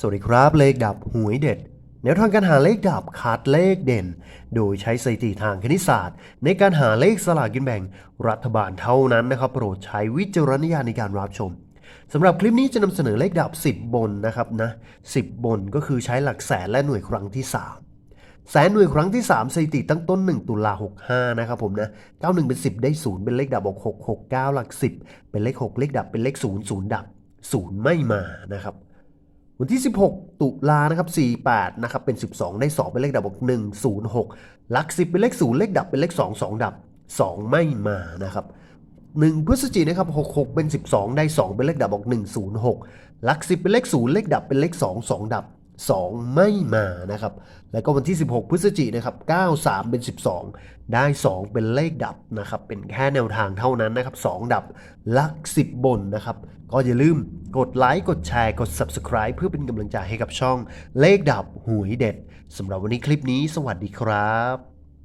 สวัสดีครับเลขดับหวยเด็ดแนวทางการหาเลขดับคัดเลขเด่น โดยใช้สถิติทางคณิตศาสตร์ ในการหาเลขสลากกินแบ่งรัฐบาลเท่านั้นนะครับ โปรดใช้วิจารณญาณในการรับชมสำหรับคลิปนี้จะนำเสนอเลขดับ 10 บนนะครับนะ10 บนก็คือใช้หลักแสนและหน่วยครั้งที่ 3 แสนหน่วยครั้งที่ 3สถิติตั้งต้น 1 ตุลา65 นะครับผมนะ91 เป็น 10 ได้ 0 เป็นเลขดับออก6 6 9 หลัก 10 เป็นเลข 6 เลขดับเป็นเลข 0 0 ดับ 0 ไม่มานะครับ วันที่ 16 ตุลานะครับ48นะครับเป็น 12 ได้ 2 เป็นเลขดับบวก1 0 6 หลัก 10 เป็นเลข 0 เลขดับเป็นเลข 2 2 ดับ 2 ไม่มานะครับ1พฤศจิกายนะครับ66 เป็น 12 ได้ 2 เป็นเลขดับบวก1 0 6 หลัก 10 เป็นเลข 0 เลขดับเป็นเลข 2 2 ดับ 2 ไม่มานะครับ แล้วก็วันที่ 16 พฤศจิกายนนะครับ93 เป็น 12 ได้ 2 เป็นเลขดับนะครับ เป็นแค่แนวทางเท่านั้นนะครับ 2 ดับ หลัก 10 บนนะครับ ก็อย่าลืม กดไลค์ กดแชร์ กด Subscribe เพื่อเป็นกำลังใจให้กับช่องเลขดับหวยเด็ดสำหรับวันนี้คลิปนี้ สวัสดีครับ